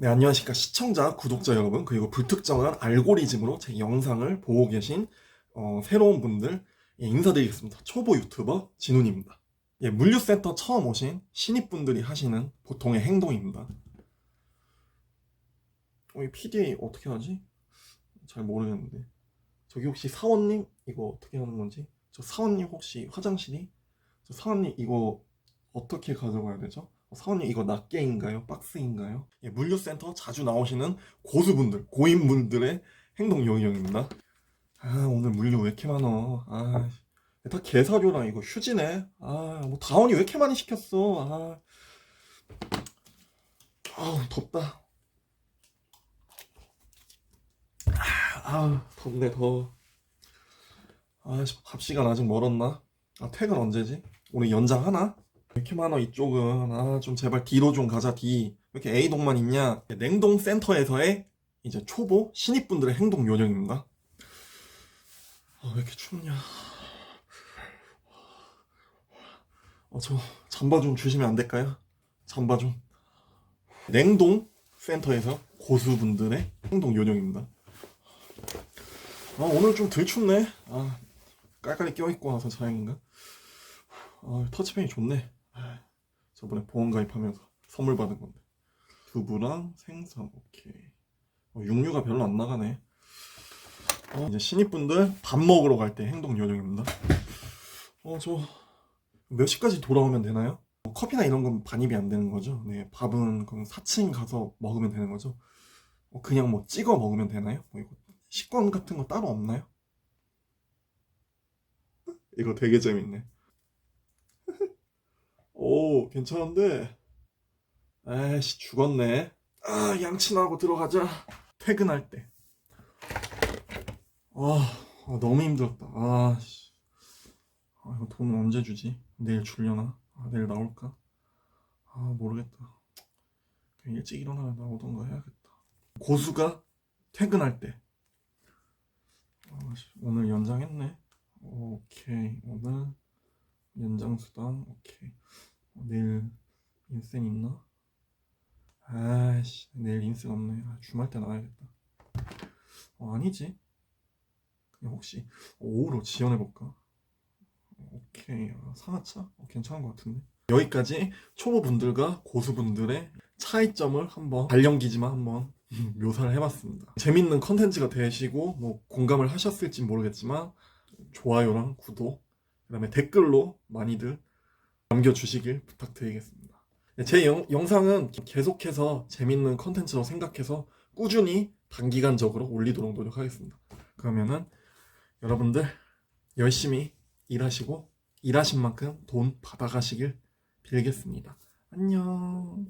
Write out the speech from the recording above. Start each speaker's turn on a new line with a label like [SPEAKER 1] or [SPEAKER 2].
[SPEAKER 1] 네, 안녕하십니까. 시청자, 구독자 여러분, 그리고 불특정한 알고리즘으로 제 영상을 보고 계신 어, 새로운 분들 예, 인사드리겠습니다. 초보 유튜버 진훈입니다. 예, 물류센터 처음 오신 신입분들이 하시는 보통의 행동입니다. 어, 이 PDA 어떻게 하지? 잘 모르겠는데. 저기 혹시 사원님 이거 어떻게 하는 건지? 저 사원님 혹시 화장실이? 저 사원님 이거 어떻게 가져가야 되죠? 어, 사원님 이거 낱개인가요? 박스인가요? 예, 물류센터 자주 나오시는 고수분들, 고인분들의 행동 요령입니다. 아 오늘 물류 왜 이렇게 많어? 아, 다 개사료랑 이거 휴지네. 아, 뭐 다원이 왜 이렇게 많이 시켰어? 아, 아우 덥다. 아, 덥네 더. 아, 씨, 밥 시간 아직 멀었나? 아, 퇴근 언제지? 오늘 연장 하나? 왜 이렇게 많아 이쪽은 아 좀 제발 D로 좀 가자 D 왜 이렇게 A동만 있냐? 냉동 센터에서의 이제 초보 신입분들의 행동 요령입니다. 아 왜 이렇게 춥냐? 어저 잠바 좀 주시면 안 될까요? 잠바 좀. 냉동 센터에서 고수분들의 행동 요령입니다. 아 오늘 좀 덜 춥네. 아 깔깔이 껴입고 와서 다행인가? 아, 터치펜이 좋네. 아, 저번에 보험 가입하면서 선물 받은 건데. 두부랑 생선, 오케이. 어, 육류가 별로 안 나가네. 어, 이제 신입분들 밥 먹으러 갈 때 행동 요령입니다. 어, 저 몇 시까지 돌아오면 되나요? 뭐 커피나 이런 건 반입이 안 되는 거죠. 네, 밥은 그럼 4층 가서 먹으면 되는 거죠. 어, 그냥 뭐 찍어 먹으면 되나요? 뭐 이거 식권 같은 거 따로 없나요? 이거 되게 재밌네. 오, 괜찮은데? 에이씨, 죽었네. 아, 양치나고 들어가자. 퇴근할 때. 아, 아, 너무 힘들었다. 아, 씨. 아, 이거 돈 언제 주지? 내일 줄려나? 아, 내일 나올까? 아, 모르겠다. 그냥 일찍 일어나 나오던가 해야겠다. 고수가 퇴근할 때. 아, 씨, 오늘 연장했네. 오케이. 오늘 연장수당. 오케이. 어, 내일 인센 있나? 아이씨 내일 인센 없네 아, 주말 때 나와야겠다 어, 아니지 그냥 혹시 오후로 지원해볼까? 오케이 아, 상하차? 어, 괜찮은 것 같은데 여기까지 초보분들과 고수분들의 차이점을 한번 발령기지만 한번 묘사를 해봤습니다 재밌는 컨텐츠가 되시고 뭐 공감을 하셨을지 모르겠지만 좋아요랑 구독 그 다음에 댓글로 많이들 남겨주시길 부탁드리겠습니다. 네, 제 영, 영상은 계속해서 재밌는 컨텐츠로 생각해서 꾸준히 단기간적으로 올리도록 노력하겠습니다. 그러면은 여러분들 열심히 일하시고 일하신 만큼 돈 받아가시길 빌겠습니다. 안녕.